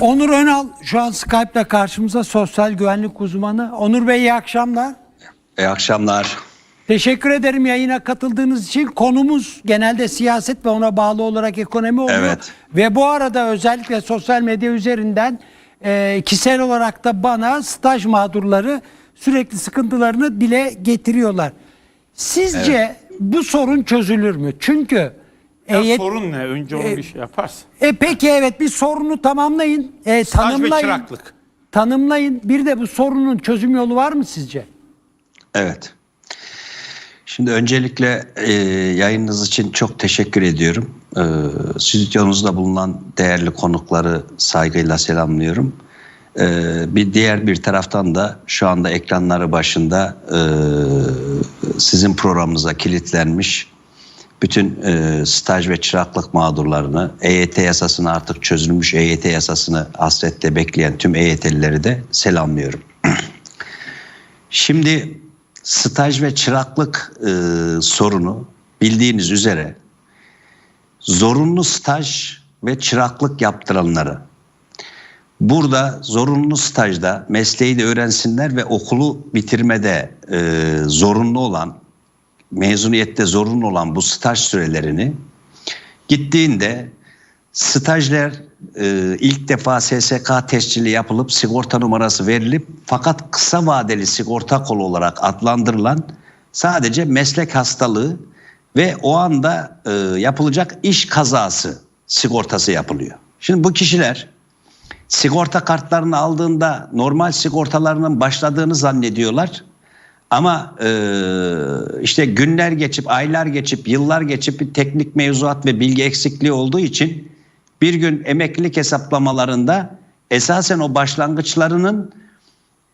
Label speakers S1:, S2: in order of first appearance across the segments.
S1: Onur Önal şu an Skype'da karşımıza sosyal güvenlik uzmanı. Onur Bey iyi akşamlar.
S2: İyi akşamlar.
S1: Teşekkür ederim yayına katıldığınız için. Konumuz genelde siyaset ve ona bağlı olarak ekonomi oluyor.
S2: Evet.
S1: Ve bu arada özellikle sosyal medya üzerinden e, kişisel olarak da bana staj mağdurları sürekli sıkıntılarını dile getiriyorlar. Sizce bu sorun çözülür mü? Çünkü
S3: Ya
S1: EYT
S3: sorun ne? Önce onu bir şey yaparsın.
S1: E peki evet bir sorunu tamamlayın. E,
S3: Staj ve
S1: tanımlayın.
S3: çıraklık.
S1: Tanımlayın. Bir de bu sorunun çözüm yolu var mı sizce?
S2: Evet. Şimdi öncelikle e, yayınınız için çok teşekkür ediyorum. E, stüdyonuzda bulunan değerli konukları saygıyla selamlıyorum. E, bir diğer bir taraftan da şu anda ekranları başında e, sizin programınıza kilitlenmiş bütün e, staj ve çıraklık mağdurlarını, EYT yasasını artık çözülmüş EYT yasasını hasretle bekleyen tüm EYT'lileri de selamlıyorum. Şimdi staj ve çıraklık e, sorunu bildiğiniz üzere zorunlu staj ve çıraklık yaptıranları burada zorunlu stajda mesleği de öğrensinler ve okulu bitirmede e, zorunlu olan mezuniyette zorunlu olan bu staj sürelerini gittiğinde stajyer e, ilk defa SSK tescili yapılıp sigorta numarası verilip fakat kısa vadeli sigorta kolu olarak adlandırılan sadece meslek hastalığı ve o anda e, yapılacak iş kazası sigortası yapılıyor. Şimdi bu kişiler sigorta kartlarını aldığında normal sigortalarının başladığını zannediyorlar. Ama e, işte günler geçip, aylar geçip, yıllar geçip bir teknik mevzuat ve bilgi eksikliği olduğu için bir gün emeklilik hesaplamalarında esasen o başlangıçlarının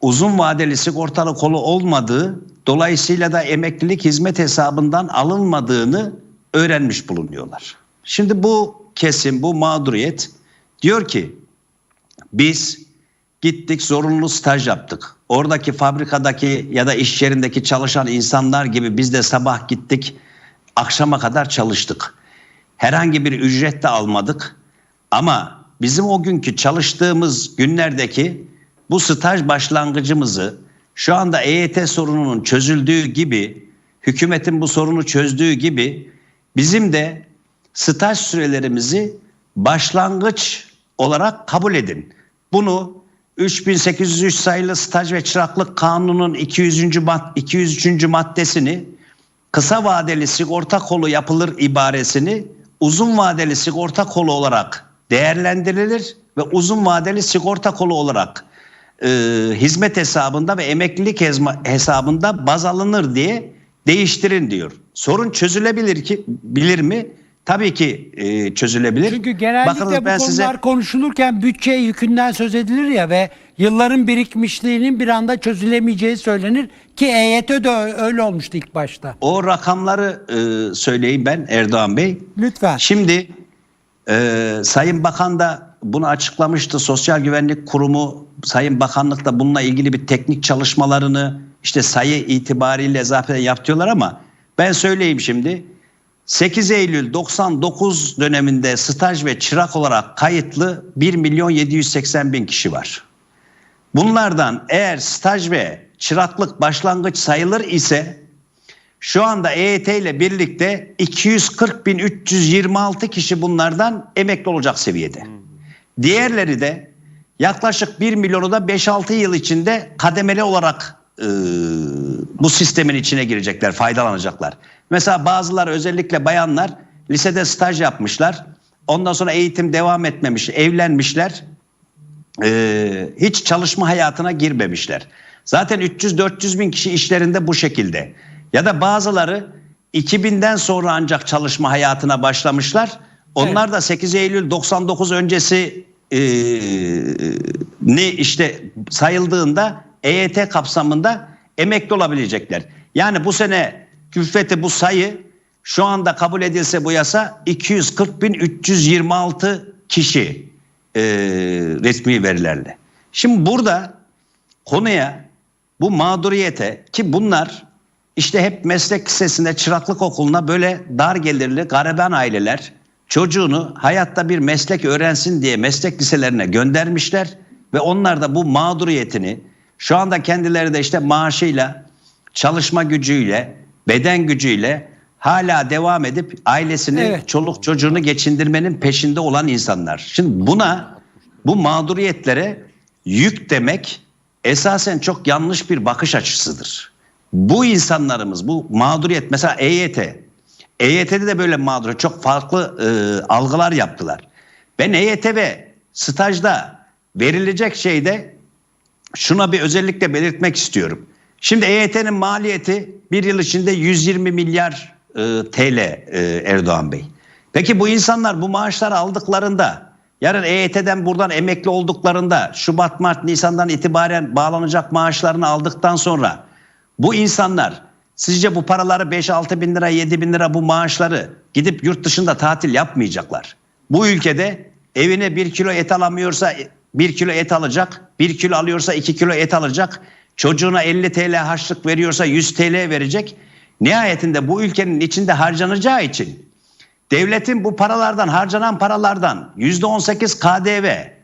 S2: uzun vadeli sigortalı kolu olmadığı, dolayısıyla da emeklilik hizmet hesabından alınmadığını öğrenmiş bulunuyorlar. Şimdi bu kesim, bu mağduriyet diyor ki biz gittik zorunlu staj yaptık. Oradaki fabrikadaki ya da iş yerindeki çalışan insanlar gibi biz de sabah gittik akşama kadar çalıştık. Herhangi bir ücret de almadık. Ama bizim o günkü çalıştığımız günlerdeki bu staj başlangıcımızı şu anda EYT sorununun çözüldüğü gibi hükümetin bu sorunu çözdüğü gibi bizim de staj sürelerimizi başlangıç olarak kabul edin. Bunu 3803 sayılı staj ve çıraklık kanunun 200. Mad 203. maddesini kısa vadeli sigorta kolu yapılır ibaresini uzun vadeli sigorta kolu olarak değerlendirilir ve uzun vadeli sigorta kolu olarak e, hizmet hesabında ve emeklilik hesabında baz alınır diye değiştirin diyor. Sorun çözülebilir ki bilir mi? Tabii ki e, çözülebilir.
S1: Çünkü genellikle
S2: Bakınız
S1: bu konular
S2: size
S1: konuşulurken bütçe yükünden söz edilir ya ve yılların birikmişliğinin bir anda çözülemeyeceği söylenir ki EYT de öyle olmuştu ilk başta.
S2: o rakamları e, söyleyeyim ben Erdoğan Bey.
S1: Lütfen.
S2: Şimdi e, Sayın Bakan da bunu açıklamıştı. Sosyal Güvenlik Kurumu Sayın Bakanlık da bununla ilgili bir teknik çalışmalarını işte sayı itibariyle zaten yapıyorlar ama ben söyleyeyim şimdi. 8 Eylül 99 döneminde staj ve çırak olarak kayıtlı 1 milyon 780 bin kişi var. Bunlardan eğer staj ve çıraklık başlangıç sayılır ise şu anda EYT ile birlikte 240.326 kişi bunlardan emekli olacak seviyede. Diğerleri de yaklaşık 1 milyonu da 5-6 yıl içinde kademeli olarak e, bu sistemin içine girecekler, faydalanacaklar. Mesela bazıları özellikle bayanlar lisede staj yapmışlar. Ondan sonra eğitim devam etmemiş, evlenmişler e, hiç çalışma hayatına girmemişler. Zaten 300-400 bin kişi işlerinde bu şekilde. Ya da bazıları 2000'den sonra ancak çalışma hayatına başlamışlar. Onlar da 8 Eylül 99 öncesi e, ne işte sayıldığında EYT kapsamında emekli olabilecekler. Yani bu sene külfeti bu sayı şu anda kabul edilse bu yasa 240.326 kişi e, resmi verilerle. Şimdi burada konuya bu mağduriyete ki bunlar işte hep meslek lisesinde çıraklık okuluna böyle dar gelirli gariban aileler çocuğunu hayatta bir meslek öğrensin diye meslek liselerine göndermişler ve onlar da bu mağduriyetini şu anda kendileri de işte maaşıyla, çalışma gücüyle, beden gücüyle hala devam edip ailesini,
S1: Evet.
S2: çoluk çocuğunu geçindirmenin peşinde olan insanlar. Şimdi buna bu mağduriyetlere yük demek esasen çok yanlış bir bakış açısıdır. Bu insanlarımız bu mağduriyet mesela EYT EYT'de de böyle mağdur çok farklı e, algılar yaptılar. Ben EYT ve stajda verilecek şeyde şuna bir özellikle belirtmek istiyorum. Şimdi EYT'nin maliyeti bir yıl içinde 120 milyar e, TL e, Erdoğan Bey. Peki bu insanlar bu maaşları aldıklarında yarın EYT'den buradan emekli olduklarında Şubat, Mart, Nisan'dan itibaren bağlanacak maaşlarını aldıktan sonra bu insanlar sizce bu paraları 5-6 bin lira 7 bin lira bu maaşları gidip yurt dışında tatil yapmayacaklar. Bu ülkede evine bir kilo et alamıyorsa bir kilo et alacak. Bir kilo alıyorsa iki kilo et alacak. Çocuğuna 50 TL harçlık veriyorsa 100 TL verecek. Nihayetinde bu ülkenin içinde harcanacağı için devletin bu paralardan harcanan paralardan %18 KDV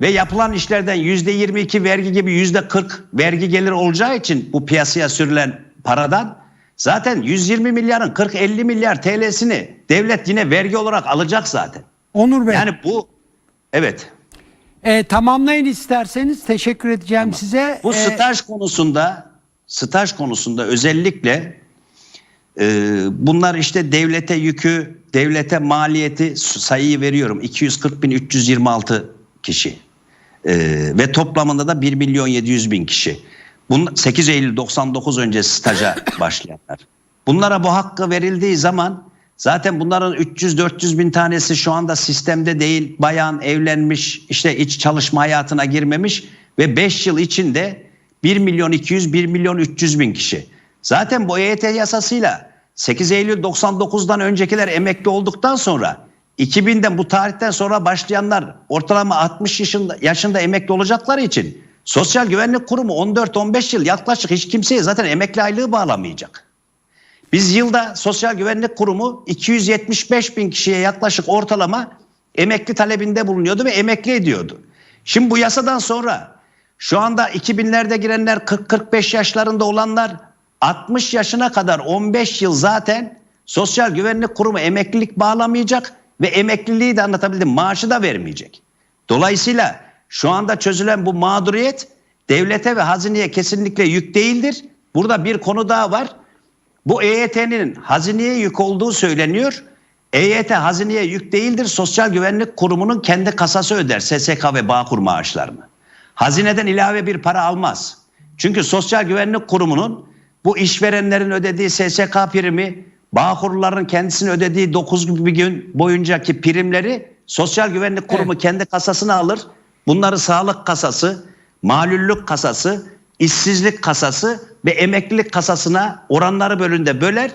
S2: ve yapılan işlerden %22 vergi gibi %40 vergi gelir olacağı için bu piyasaya sürülen paradan zaten 120 milyarın 40-50 milyar TL'sini devlet yine vergi olarak alacak zaten.
S1: Onur Bey.
S2: Yani bu evet
S1: E, tamamlayın isterseniz. Teşekkür edeceğim size.
S2: Bu
S1: E,
S2: staj konusunda staj konusunda özellikle e, bunlar işte devlete yükü, devlete maliyeti sayıyı veriyorum. 240 bin 326 kişi E, ve toplamında da 1 milyon 700 bin kişi. Bunun 8 Eylül 99 öncesi staja başlayanlar. Bunlara bu hakkı verildiği zaman zaten bunların 300-400 bin tanesi şu anda sistemde değil. Bayan evlenmiş işte iç çalışma hayatına girmemiş ve 5 yıl içinde 1 milyon 200 1 milyon 300 bin kişi. Zaten bu EYT yasasıyla 8 Eylül 99'dan öncekiler emekli olduktan sonra 2000'den bu tarihten sonra başlayanlar ortalama 60 yaşında, yaşında emekli olacakları için Sosyal Güvenlik Kurumu 14-15 yıl yaklaşık hiç kimseye zaten emekli aylığı bağlamayacak. Biz yılda Sosyal Güvenlik Kurumu 275 bin kişiye yaklaşık ortalama emekli talebinde bulunuyordu ve emekli ediyordu. Şimdi bu yasadan sonra şu anda 2000'lerde girenler 40-45 yaşlarında olanlar 60 yaşına kadar 15 yıl zaten Sosyal Güvenlik Kurumu emeklilik bağlamayacak ve emekliliği de anlatabildim maaşı da vermeyecek. Dolayısıyla şu anda çözülen bu mağduriyet devlete ve hazineye kesinlikle yük değildir. Burada bir konu daha var. Bu EYT'nin hazineye yük olduğu söyleniyor. EYT hazineye yük değildir. Sosyal Güvenlik Kurumu'nun kendi kasası öder SSK ve Bağkur maaşlarını. Hazineden ilave bir para almaz. Çünkü Sosyal Güvenlik Kurumu'nun bu işverenlerin ödediği SSK primi, Bağkurluların kendisini ödediği 9 gün boyuncaki primleri Sosyal Güvenlik Kurumu kendi kasasına alır. Bunları sağlık kasası, malüllük kasası, işsizlik kasası ve emeklilik kasasına oranları bölünde böler.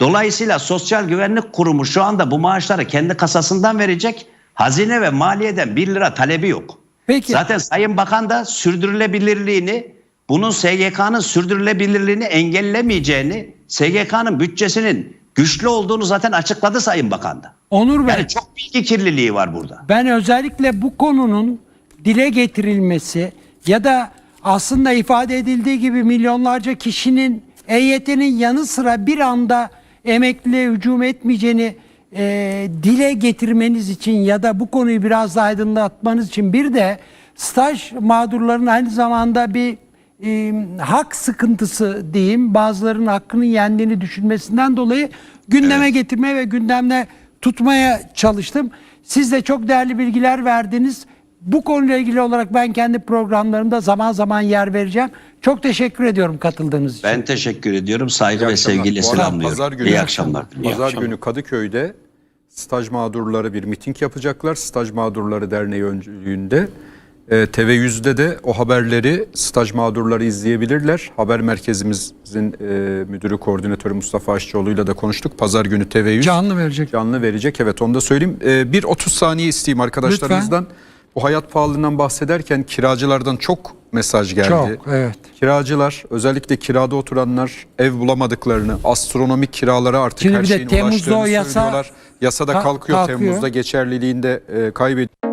S2: Dolayısıyla Sosyal Güvenlik Kurumu şu anda bu maaşları kendi kasasından verecek. Hazine ve maliyeden 1 lira talebi yok.
S1: Peki.
S2: Zaten Sayın Bakan da sürdürülebilirliğini, bunun SGK'nın sürdürülebilirliğini engellemeyeceğini, SGK'nın bütçesinin güçlü olduğunu zaten açıkladı Sayın Bakan da.
S1: Onur Bey.
S2: Yani çok bilgi kirliliği var burada.
S1: Ben özellikle bu konunun dile getirilmesi ya da aslında ifade edildiği gibi milyonlarca kişinin EYT'nin yanı sıra bir anda emekliliğe hücum etmeyeceğini e, dile getirmeniz için ya da bu konuyu biraz daha aydınlatmanız için bir de staj mağdurlarının aynı zamanda bir e, hak sıkıntısı diyeyim bazılarının hakkının yendiğini düşünmesinden dolayı gündeme getirmeye ve gündemde tutmaya çalıştım. Siz de çok değerli bilgiler verdiniz. Bu konuyla ilgili olarak ben kendi programlarımda zaman zaman yer vereceğim. Çok teşekkür ediyorum katıldığınız için.
S2: Ben teşekkür ediyorum. Saygı ve
S4: akşamlar.
S2: sevgiyle selamlıyorum.
S4: pazar günü-
S2: İyi akşamlar.
S4: Pazar günü Kadıköy'de staj mağdurları bir miting yapacaklar. Staj Mağdurları Derneği öncülüğünde. Ee, TV100'de de o haberleri staj mağdurları izleyebilirler. Haber merkezimizin e, müdürü koordinatörü Mustafa Aşçıoğlu'yla da konuştuk. Pazar günü TV100
S1: Canlı verecek.
S4: canlı verecek. Evet onu da söyleyeyim. Ee, bir 30 saniye isteyeyim arkadaşlarımızdan. Bu hayat pahalılığından bahsederken kiracılardan çok mesaj geldi.
S1: Çok, evet.
S4: Kiracılar özellikle kirada oturanlar ev bulamadıklarını, astronomik kiralara artık
S1: Şimdi
S4: her şeyin ulaştığını
S1: o yasa
S4: söylüyorlar. Yasa da kalkıyor,
S1: kalkıyor.
S4: Temmuz'da geçerliliğinde e, kaybediyor.